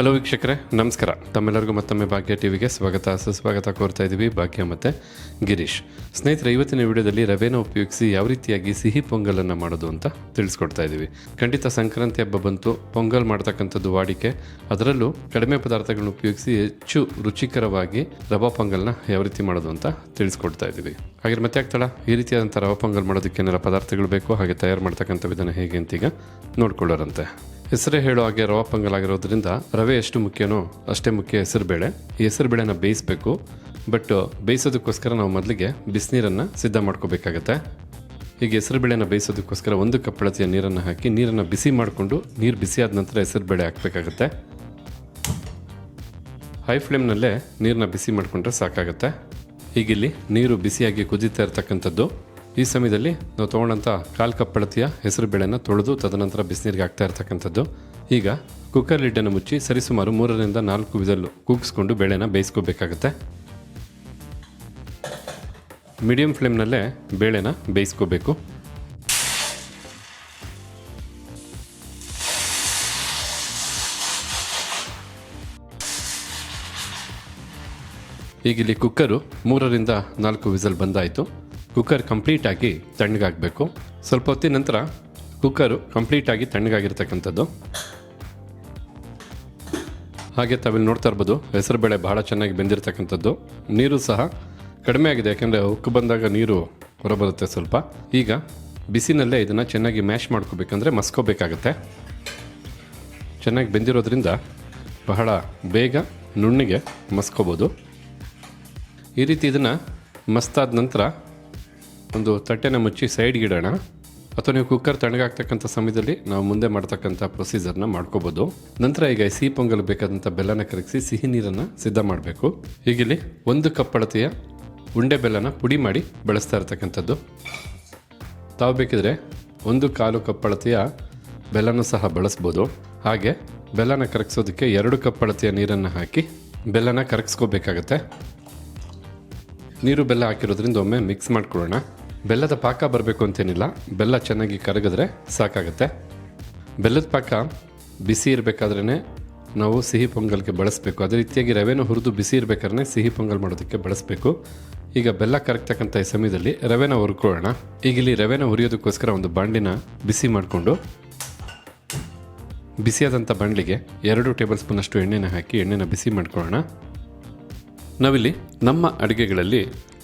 Hello ವೀಕ್ಷಕರೇ, ನಮಸ್ಕಾರ. ತಮ್ಮೆಲ್ಲರಿಗೂ ಮತ್ತೊಮ್ಮೆ ಭಾಗ್ಯ ಟಿವಿಗೆ ಸ್ವಾಗತ. ಸುಸ್ವಾಗತ ಕೋರ್ತಾ ಇದ್ದೀವಿ ಭಾಗ್ಯ ಮತ್ತು ಗಿರೀಶ್. ಸ್ನೇಹಿತರೆ, ಇವತ್ತಿನ ವಿಡಿಯೋದಲ್ಲಿ ರವೆನ ಉಪಯೋಗಿಸಿ ಯಾವ ರೀತಿಯಾಗಿ ಸಿಹಿ ಪೊಂಗಲನ್ನು ಮಾಡೋದು ಅಂತ ತಿಳಿಸ್ಕೊಡ್ತಾ ಇದ್ದೀವಿ. ಖಂಡಿತ ಸಂಕ್ರಾಂತಿ ಹಬ್ಬ ಬಂತು, ಪೊಂಗಲ್ ಮಾಡ್ತಕ್ಕಂಥದ್ದು ವಾಡಿಕೆ. ಅದರಲ್ಲೂ ಕಡಿಮೆ ಪದಾರ್ಥಗಳನ್ನು ಉಪಯೋಗಿಸಿ ಹೆಚ್ಚು ರುಚಿಕರವಾಗಿ ರವಾ ಪೊಂಗಲ್ನ ಯಾವ ರೀತಿ ಮಾಡೋದು ಅಂತ ತಿಳಿಸ್ಕೊಡ್ತಾ ಇದ್ದೀವಿ. ಹಾಗೆ ಮತ್ತೆ ಆಗ್ತಾಳ ಈ ರೀತಿಯಾದಂಥ ರವಾ ಪೊಂಗಲ್ ಮಾಡೋದಕ್ಕೆ ಏನೆಲ್ಲ ಪದಾರ್ಥಗಳು ಬೇಕು, ಹಾಗೆ ತಯಾರು ಮಾಡ್ತಕ್ಕಂಥ ವಿಧಾನ ಹೇಗೆ ಅಂತೀಗ ನೋಡ್ಕೊಳ್ಳೋರಂತೆ. ಹೆಸರೇ ಹೇಳೋ ಹಾಗೆ ರವಾ ಪೊಂಗಲ್ ಆಗಿರೋದ್ರಿಂದ ರವೆ ಎಷ್ಟು ಮುಖ್ಯನೋ ಅಷ್ಟೇ ಮುಖ್ಯ ಹೆಸರುಬೇಳೆ ಈ ಹೆಸರುಬೇಳೆನ ಬೇಯಿಸಬೇಕು. ಬಟ್ ಬೇಯಿಸೋದಕ್ಕೋಸ್ಕರ ನಾವು ಮೊದಲಿಗೆ ಬಿಸಿನೀರನ್ನು ಸಿದ್ಧ ಮಾಡ್ಕೋಬೇಕಾಗತ್ತೆ. ಈಗ ಹೆಸರುಬೇಳೆನ ಬೇಯಿಸೋದಕ್ಕೋಸ್ಕರ ಒಂದು ಕಪ್ಪಳತಿಯ ನೀರನ್ನು ಹಾಕಿ ನೀರನ್ನು ಬಿಸಿ ಮಾಡಿಕೊಂಡು ನೀರು ಬಿಸಿ ಆದ ನಂತರ ಹೆಸರುಬೇಳೆ ಹಾಕಬೇಕಾಗತ್ತೆ. ಹೈ ಫ್ಲೇಮ್ನಲ್ಲೇ ನೀರನ್ನ ಬಿಸಿ ಮಾಡಿಕೊಂಡ್ರೆ ಸಾಕಾಗುತ್ತೆ. ಈಗಿಲ್ಲಿ ನೀರು ಬಿಸಿಯಾಗಿ ಕುದೀತಾ ಇರ್ತಕ್ಕಂಥದ್ದು ಈ ಸಮಯದಲ್ಲಿ ನಾವು ತೊಗೊಂಡಂಥ ಕಾಲು ಕಪ್ ಹೆಸರು ಬೇಳೆನ ತೊಳೆದು ತದನಂತರ ಬಿಸಿನೀರಿಗೆ ಹಾಕ್ತಾ ಇರ್ತಕ್ಕಂಥದ್ದು. ಈಗ ಕುಕ್ಕರ್ ಲಿಡ್ಡನ್ನು ಮುಚ್ಚಿ ಸರಿಸುಮಾರು ಮೂರರಿಂದ ನಾಲ್ಕು ವಿಸಲ್ಲು ಕೂಗಿಸ್ಕೊಂಡು ಬೇಳೆನ ಬೇಯಿಸ್ಕೋಬೇಕಾಗತ್ತೆ. ಮೀಡಿಯಂ ಫ್ಲೇಮ್ನಲ್ಲೇ ಬೇಳೆನ ಬೇಯಿಸ್ಕೋಬೇಕು. ಈಗ ಇಲ್ಲಿ ಕುಕ್ಕರು ಮೂರರಿಂದ ನಾಲ್ಕು ವಿಸಲ್ ಬಂದಾಯಿತು. ಕುಕ್ಕರ್ ಕಂಪ್ಲೀಟಾಗಿ ತಣ್ಣಗಾಗಬೇಕು. ಸ್ವಲ್ಪ ಹೊತ್ತಿನ ನಂತರ ಕುಕ್ಕರು ಕಂಪ್ಲೀಟಾಗಿ ತಣ್ಣಗಾಗಿರ್ತಕ್ಕಂಥದ್ದು. ಹಾಗೆ ತಾವಿಲ್ಲಿ ನೋಡ್ತಾ ಇರ್ಬೋದು ಹೆಸರುಬೇಳೆ ಬಹಳ ಚೆನ್ನಾಗಿ ಬೆಂದಿರ್ತಕ್ಕಂಥದ್ದು. ನೀರು ಸಹ ಕಡಿಮೆ ಆಗಿದೆ, ಯಾಕೆಂದರೆ ಉಕ್ಕು ಬಂದಾಗ ನೀರು ಹೊರಬರುತ್ತೆ ಸ್ವಲ್ಪ. ಈಗ ಬಿಸಿನಲ್ಲೇ ಇದನ್ನು ಚೆನ್ನಾಗಿ ಮ್ಯಾಶ್ ಮಾಡ್ಕೋಬೇಕಂದ್ರೆ ಮಸ್ಕೋಬೇಕಾಗತ್ತೆ. ಚೆನ್ನಾಗಿ ಬೆಂದಿರೋದ್ರಿಂದ ಬಹಳ ಬೇಗ ನುಣ್ಣಿಗೆ ಮಸ್ಕೋಬೋದು. ಈ ರೀತಿ ಇದನ್ನು ಮಸ್ತಾದ ನಂತರ ಒಂದು ತಟ್ಟೆನ ಮುಚ್ಚಿ ಸೈಡ್ಗೆ ಇಡೋಣ. ಅಥವಾ ನೀವು ಕುಕ್ಕರ್ ತಣ್ಣಗಾಗ್ತಕ್ಕಂಥ ಸಮಯದಲ್ಲಿ ನಾವು ಮುಂದೆ ಮಾಡ್ತಕ್ಕಂಥ ಪ್ರೊಸೀಜರ್ನ ಮಾಡ್ಕೋಬೋದು. ನಂತರ ಈಗ ಸಿಹಿ ಪೊಂಗಲ್ ಬೇಕಾದಂಥ ಬೆಲ್ಲನ ಕರಗಿಸಿ ಸಿಹಿ ನೀರನ್ನು ಸಿದ್ಧ ಮಾಡಬೇಕು. ಹೀಗಿಲ್ಲಿ ಒಂದು ಕಪ್ ಅಳತೆಯ ಉಂಡೆ ಬೆಲ್ಲನ ಪುಡಿ ಮಾಡಿ ಬಳಸ್ತಾ ಇರ್ತಕ್ಕಂಥದ್ದು. ತಾವು ಬೇಕಿದ್ರೆ ಒಂದು ಕಾಲು ಕಪ್ ಅಳತೆಯ ಬೆಲ್ಲನೂ ಸಹ ಬಳಸ್ಬೋದು. ಹಾಗೆ ಬೆಲ್ಲನ ಕರಗಿಸೋದಕ್ಕೆ ಎರಡು ಕಪ್ ಅಳತೆಯ ನೀರನ್ನು ಹಾಕಿ ಬೆಲ್ಲನ ಕರಗಿಸ್ಕೋಬೇಕಾಗತ್ತೆ. ನೀರು ಬೆಲ್ಲ ಹಾಕಿರೋದ್ರಿಂದ ಒಮ್ಮೆ ಮಿಕ್ಸ್ ಮಾಡ್ಕೊಳ್ಳೋಣ. ಬೆಲ್ಲದ ಪಾಕ ಬರಬೇಕು ಅಂತೇನಿಲ್ಲ, ಬೆಲ್ಲ ಚೆನ್ನಾಗಿ ಕರಗಿದ್ರೆ ಸಾಕಾಗುತ್ತೆ. ಬೆಲ್ಲದ ಪಾಕ ಬಿಸಿ ಇರಬೇಕಾದ್ರೇ ನಾವು ಸಿಹಿ ಪೊಂಗಲ್ಗೆ ಬಳಸಬೇಕು. ಅದೇ ರೀತಿಯಾಗಿ ರವೆನೂ ಹುರಿದು ಬಿಸಿ ಇರಬೇಕಾದ್ರೆ ಸಿಹಿ ಪೊಂಗಲ್ ಮಾಡೋದಕ್ಕೆ ಬಳಸಬೇಕು. ಈಗ ಬೆಲ್ಲ ಕರಗ್ತಕ್ಕಂಥ ಈ ಸಮಯದಲ್ಲಿ ರವೆನ ಹುರ್ಕೊಳ್ಳೋಣ. ಈಗ ಇಲ್ಲಿ ರವೆನ ಹುರಿಯೋದಕ್ಕೋಸ್ಕರ ಒಂದು ಬಾಂಡಿನ ಬಿಸಿ ಮಾಡಿಕೊಂಡು, ಬಿಸಿಯಾದಂಥ ಬಾಂಡ್ಲಿಗೆ ಎರಡು ಟೇಬಲ್ ಸ್ಪೂನಷ್ಟು ಎಣ್ಣೆನ ಹಾಕಿ ಎಣ್ಣೆನ ಬಿಸಿ ಮಾಡ್ಕೊಳ್ಳೋಣ. ನಾವಿಲ್ಲಿ ನಮ್ಮ ಅಡುಗೆಗಳಲ್ಲಿ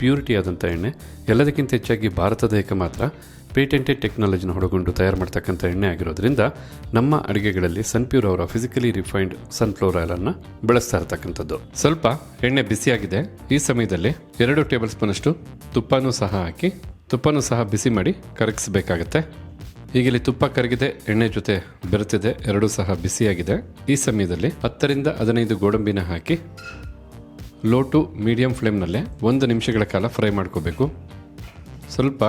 ಪ್ಯೂರಿಟಿ ಆದಂಥ ಎಣ್ಣೆ, ಎಲ್ಲದಕ್ಕಿಂತ ಹೆಚ್ಚಾಗಿ ಭಾರತದ ಏಕ ಮಾತ್ರ, ಪೇಟೆಂಟೆಡ್ ಟೆಕ್ನಾಲಜಿನ ಹೊಡಗೊಂಡು ತಯಾರು ಮಾಡ್ತಕ್ಕಂಥ ಎಣ್ಣೆ ಆಗಿರೋದ್ರಿಂದ ನಮ್ಮ ಅಡುಗೆಗಳಲ್ಲಿ ಸನ್ಪ್ಯೂರ್ ಅವರ ಫಿಸಿಕಲಿ ರಿಫೈನ್ಡ್ ಸನ್ಫ್ಲವರ್ ಆಯಿಲನ್ನು ಬಳಸ್ತಾ ಇರತಕ್ಕಂಥದ್ದು. ಸ್ವಲ್ಪ ಎಣ್ಣೆ ಬಿಸಿಯಾಗಿದೆ. ಈ ಸಮಯದಲ್ಲಿ ಎರಡು ಟೇಬಲ್ ಸ್ಪೂನಷ್ಟು ತುಪ್ಪನೂ ಸಹ ಹಾಕಿ, ತುಪ್ಪನೂ ಸಹ ಬಿಸಿ ಮಾಡಿ ಕರಗಿಸಬೇಕಾಗತ್ತೆ. ಈಗಿಲ್ಲಿ ತುಪ್ಪ ಕರಗಿದೆ, ಎಣ್ಣೆ ಜೊತೆ ಬೆರೆತಿದೆ, ಎರಡೂ ಸಹ ಬಿಸಿಯಾಗಿದೆ. ಈ ಸಮಯದಲ್ಲಿ ಹತ್ತರಿಂದ ಹದಿನೈದು ಗೋಡಂಬಿನ ಹಾಕಿ ಲೋ ಟು ಮೀಡಿಯಂ ಫ್ಲೇಮ್ನಲ್ಲೇ ಒಂದು ನಿಮಿಷಗಳ ಕಾಲ ಫ್ರೈ ಮಾಡ್ಕೋಬೇಕು. ಸ್ವಲ್ಪ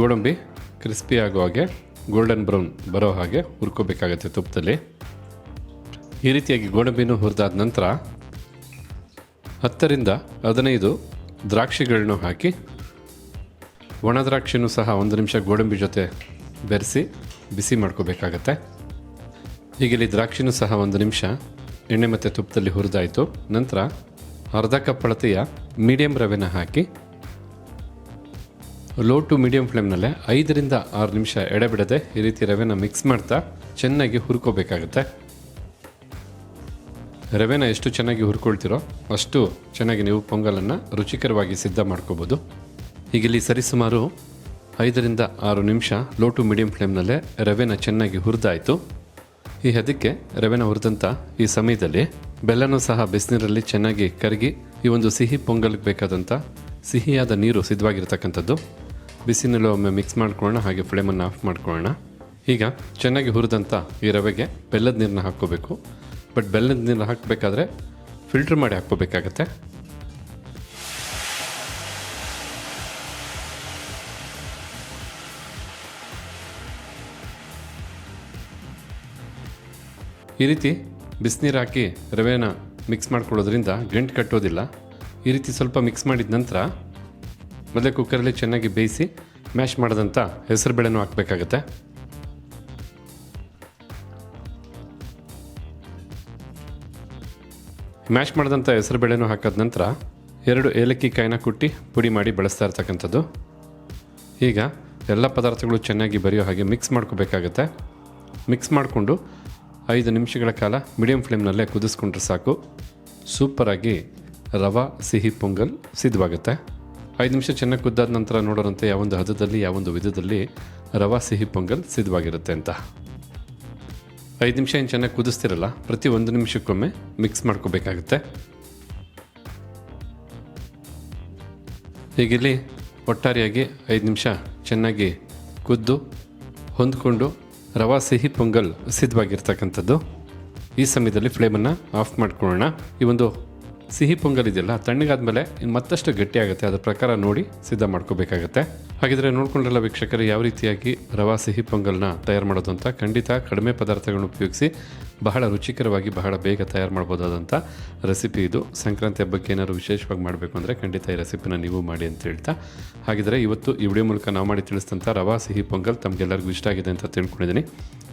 ಗೋಡಂಬಿ ಕ್ರಿಸ್ಪಿ ಆಗೋ ಹಾಗೆ ಗೋಲ್ಡನ್ ಬ್ರೌನ್ ಬರೋ ಹಾಗೆ ಹುರ್ಕೋಬೇಕಾಗತ್ತೆ ತುಪ್ಪದಲ್ಲಿ. ಈ ರೀತಿಯಾಗಿ ಗೋಡಂಬಿನೂ ಹುರಿದಾದ ನಂತರ ಹತ್ತರಿಂದ ಹದಿನೈದು ದ್ರಾಕ್ಷಿಗಳನ್ನು ಹಾಕಿ ಒಣ ದ್ರಾಕ್ಷಿನೂ ಸಹ ಒಂದು ನಿಮಿಷ ಗೋಡಂಬಿ ಜೊತೆ ಬೆರೆಸಿ ಬಿಸಿ ಮಾಡ್ಕೋಬೇಕಾಗತ್ತೆ. ಈಗ ಇಲ್ಲಿ ದ್ರಾಕ್ಷಿನೂ ಸಹ ಒಂದು ನಿಮಿಷ ಎಣ್ಣೆ ಮತ್ತು ತುಪ್ಪದಲ್ಲಿ ಹುರಿದಾಯಿತು. ನಂತರ ಅರ್ಧ ಕಪ್ ಅಳತೆಯ ಮೀಡಿಯಂ ರವೆನ ಹಾಕಿ ಲೋ ಟು ಮೀಡಿಯಂ ಫ್ಲೇಮ್ನಲ್ಲೇ ಐದರಿಂದ ಆರು ನಿಮಿಷ ಎಡೆಬಿಡದೆ ಈ ರೀತಿ ರವೆನ ಮಿಕ್ಸ್ ಮಾಡ್ತಾ ಚೆನ್ನಾಗಿ ಹುರ್ಕೋಬೇಕಾಗುತ್ತೆ. ರವೆನ ಎಷ್ಟು ಚೆನ್ನಾಗಿ ಹುರ್ಕೊಳ್ತಿರೋ ಅಷ್ಟು ಚೆನ್ನಾಗಿ ನೀವು ಪೊಂಗಲನ್ನು ರುಚಿಕರವಾಗಿ ಸಿದ್ಧ ಮಾಡ್ಕೋಬೋದು. ಈಗಿಲ್ಲಿ ಸರಿಸುಮಾರು ಐದರಿಂದ ಆರು ನಿಮಿಷ ಲೋ ಟು ಮೀಡಿಯಂ ಫ್ಲೇಮ್ನಲ್ಲೇ ರವೆನ ಚೆನ್ನಾಗಿ ಹುರಿದಾಯಿತು. ಈ ಹದಕ್ಕೆ ರವೆನ ಹುರಿದಂಥ ಈ ಸಮಯದಲ್ಲಿ ಬೆಲ್ಲನೂ ಸಹ ಬಿಸಿನೀರಲ್ಲಿ ಚೆನ್ನಾಗಿ ಕರಗಿ ಈ ಒಂದು ಸಿಹಿ ಪೊಂಗಲ್ಗೆ ಬೇಕಾದಂಥ ಸಿಹಿಯಾದ ನೀರು ಸಿದ್ಧವಾಗಿರ್ತಕ್ಕಂಥದ್ದು. ಬಿಸಿನಲ್ಲಿ ಒಮ್ಮೆ ಮಿಕ್ಸ್ ಮಾಡ್ಕೊಳ್ಳೋಣ, ಹಾಗೆ ಫ್ಲೇಮನ್ನು ಆಫ್ ಮಾಡ್ಕೊಳ್ಳೋಣ. ಈಗ ಚೆನ್ನಾಗಿ ಹುರಿದಂಥ ಈ ರವೆಗೆ ಬೆಲ್ಲದ ನೀರನ್ನ ಹಾಕ್ಕೋಬೇಕು. ಬಟ್ ಬೆಲ್ಲದ ನೀರನ್ನ ಹಾಕಬೇಕಾದ್ರೆ ಫಿಲ್ಟ್ರ್ ಮಾಡಿ ಹಾಕ್ಕೋಬೇಕಾಗತ್ತೆ. ಈ ರೀತಿ ಬಿಸಿನೀರು ಹಾಕಿ ರವೆನ ಮಿಕ್ಸ್ ಮಾಡ್ಕೊಳ್ಳೋದ್ರಿಂದ ಗಂಟು ಕಟ್ಟೋದಿಲ್ಲ. ಈ ರೀತಿ ಸ್ವಲ್ಪ ಮಿಕ್ಸ್ ಮಾಡಿದ ನಂತರ ಮೊದಲೇ ಕುಕ್ಕರಲ್ಲಿ ಚೆನ್ನಾಗಿ ಬೇಯಿಸಿ ಮ್ಯಾಶ್ ಮಾಡಿದಂಥ ಹೆಸರು ಬೇಳೆನೂ ಹಾಕಬೇಕಾಗತ್ತೆ. ಮ್ಯಾಶ್ ಮಾಡಿದಂಥ ಹೆಸರು ಬೇಳೆನೂ ಹಾಕಿದ ನಂತರ ಎರಡು ಏಲಕ್ಕಿ ಕಾಯಿನ ಕುಟ್ಟಿ ಪುಡಿ ಮಾಡಿ ಬಳಸ್ತಾ ಇರ್ತಕ್ಕಂಥದ್ದು. ಈಗ ಎಲ್ಲ ಪದಾರ್ಥಗಳು ಚೆನ್ನಾಗಿ ಬರೆಯೋ ಹಾಗೆ ಮಿಕ್ಸ್ ಮಾಡ್ಕೋಬೇಕಾಗತ್ತೆ. ಮಿಕ್ಸ್ ಮಾಡಿಕೊಂಡು ಐದು ನಿಮಿಷಗಳ ಕಾಲ ಮೀಡಿಯಂ ಫ್ಲೇಮ್ನಲ್ಲೇ ಕುದಿಸ್ಕೊಂಡ್ರೆ ಸಾಕು. ಸೂಪರಾಗಿ ರವಾ, ಸಿಹಿ, ಪೊಂಗಲ್ ಸಿದ್ಧವಾಗುತ್ತೆ. ಐದು ನಿಮಿಷ ಚೆನ್ನಾಗಿ ಕುದ್ದಾದ ನಂತರ ನೋಡೋರಂತೆ ಯಾವೊಂದು ಹದದಲ್ಲಿ ಯಾವೊಂದು ವಿಧದಲ್ಲಿ ರವಾ, ಸಿಹಿ, ಪೊಂಗಲ್ ಸಿದ್ಧವಾಗಿರುತ್ತೆ ಅಂತ. ಐದು ನಿಮಿಷ ಏನು ಚೆನ್ನಾಗಿ ಕುದಿಸ್ತಿರಲ್ಲ, ಪ್ರತಿ ಒಂದು ನಿಮಿಷಕ್ಕೊಮ್ಮೆ ಮಿಕ್ಸ್ ಮಾಡ್ಕೋಬೇಕಾಗುತ್ತೆ. ಹೀಗಿಲ್ಲಿ ಒಟ್ಟಾರೆಯಾಗಿ ಐದು ನಿಮಿಷ ಚೆನ್ನಾಗಿ ಕುದ್ದು, ಹೊಂದ್ಕೊಂಡು ರವಾ ಸಿಹಿ ಪೊಂಗಲ್ ಸಿದ್ಧವಾಗಿರ್ತಕ್ಕಂಥದ್ದು ಈ ಸಮಯದಲ್ಲಿ ಫ್ಲೇಮನ್ನು ಆಫ್ ಮಾಡ್ಕೊಳ್ಳೋಣ. ಈ ಒಂದು ಸಿಹಿ ಪೊಂಗಲ್ ಇದೆಯಲ್ಲ ತಣ್ಣಗಾದ್ಮೇಲೆ ಇನ್ನು ಮತ್ತಷ್ಟು ಗಟ್ಟಿಯಾಗುತ್ತೆ. ಅದರ ಪ್ರಕಾರ ನೋಡಿ ಸಿದ್ಧ ಮಾಡ್ಕೋಬೇಕಾಗತ್ತೆ. ಹಾಗಿದ್ರೆ ನೋಡ್ಕೊಂಡ್ರಲ್ಲ ವೀಕ್ಷಕರು, ಯಾವ ರೀತಿಯಾಗಿ ರವಾ ಸಿಹಿ ಪೊಂಗಲ್ನ ತಯಾರು ಮಾಡೋದು ಅಂತ? ಖಂಡಿತ ಕಡಿಮೆ ಪದಾರ್ಥಗಳನ್ನು ಉಪಯೋಗಿಸಿ ಬಹಳ ರುಚಿಕರವಾಗಿ, ಬಹಳ ಬೇಗ ತಯಾರು ಮಾಡ್ಬೋದಾದಂಥ ರೆಸಿಪಿ ಇದು. ಸಂಕ್ರಾಂತಿ ಹಬ್ಬಕ್ಕೆ ಏನಾದ್ರು ವಿಶೇಷವಾಗಿ ಮಾಡಬೇಕು ಅಂದರೆ ಖಂಡಿತ ಈ ರೆಸಿಪಿನ ನೀವು ಮಾಡಿ ಅಂತ ಹೇಳ್ತಾ. ಹಾಗಿದ್ರೆ ಇವತ್ತು ಈ ವಿಡಿಯೋ ಮೂಲಕ ನಾವು ಮಾಡಿ ತಿಳಿಸಿದಂಥ ರವಾ ಸಿಹಿ ಪೊಂಗಲ್ ತಮಗೆಲ್ಲರಿಗೂ ಇಷ್ಟ ಆಗಿದೆ ಅಂತ ತಿಳ್ಕೊಂಡಿದ್ದೀನಿ.